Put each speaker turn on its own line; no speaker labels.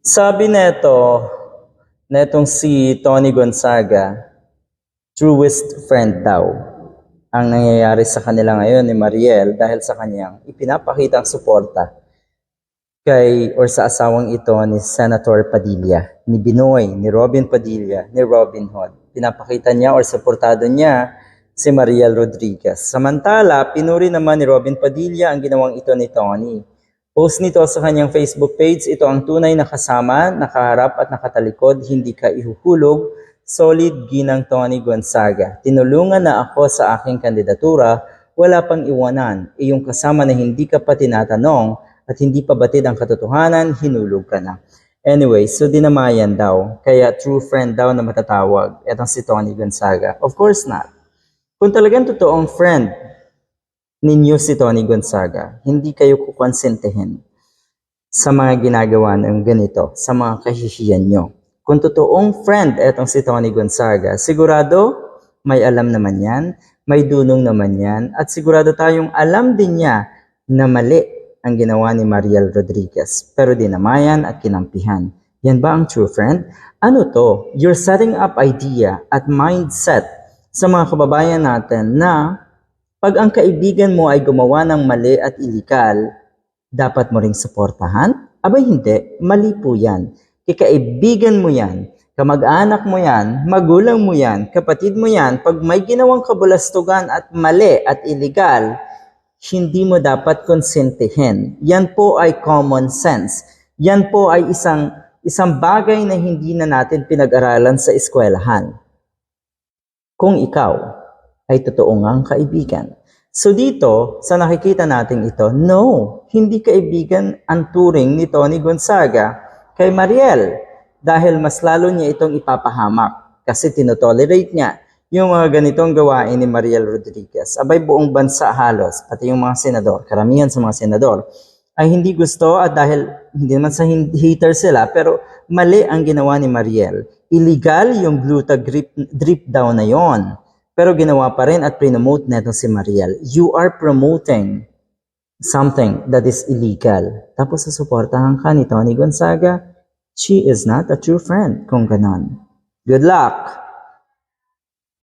Sabi neto, netong si Tony Gonzaga, truest friend daw ang nangyayari sa kanila ngayon ni Mariel dahil sa kanyang ipinapakitang suporta kay or sa asawang ito ni Senator Padilla, ni Binoy, ni Robin Padilla, ni Robin Hood. Pinapakita niya or suportado niya si Mariel Rodriguez. Samantala, pinuri naman ni Robin Padilla ang ginawang ito ni Tony. Post nito sa kanyang Facebook page, ito ang tunay na kasama, nakaharap at nakatalikod, hindi ka ihuhulog, solid ginang Tony Gonzaga. Tinulungan na ako sa aking kandidatura, wala pang iwanan, iyong kasama na hindi ka pa tinatanong at hindi pa batid ang katotohanan, hinulog ka na. Anyway, so dinamayan daw, kaya true friend daw na matatawag, etong si Tony Gonzaga. Of course not. Kung talagang totoong friend ninyo si Tony Gonzaga, hindi kayo kukonsentehin sa mga ginagawa ng ganito, sa mga kahihiyan nyo. Kung totoong friend etong si Tony Gonzaga, sigurado may alam naman yan, may dunong naman yan, at sigurado tayong alam din niya na mali ang ginawa ni Mariel Rodriguez. Pero dinamayan at kinampihan. Yan ba ang true friend? Ano to? You're setting up idea at mindset sa mga kababayan natin na pag ang kaibigan mo ay gumawa ng mali at ilikal, dapat mo ring suportahan? Abay hindi, mali po yan. Kikaibigan mo yan, kamag-anak mo yan, magulang mo yan, kapatid mo yan, pag may ginawang kabulastugan at mali at illegal, hindi mo dapat konsentihin. Yan po ay common sense. Yan po ay isang isang bagay na hindi na natin pinag-aralan sa eskwelahan. Kung ikaw ay totoo ngang kaibigan. So dito, sa nakikita natin ito, no, hindi kaibigan ang turing ni Tony Gonzaga kay Mariel dahil mas lalo niya itong ipapahamak kasi tinotolerate niya yung mga ganitong gawain ni Mariel Rodriguez. Abay buong bansa halos, pati yung mga senador, karamihan sa mga senador, ay hindi gusto at dahil hindi naman sa hater sila, pero mali ang ginawa ni Mariel. Illegal yung gluta drip, drip down na yon. Pero ginawa pa rin at promote neto si Mariel. You are promoting something that is illegal. Tapos susuportahan ka ni Tony Gonzaga, she is not a true friend kung ganon. Good luck!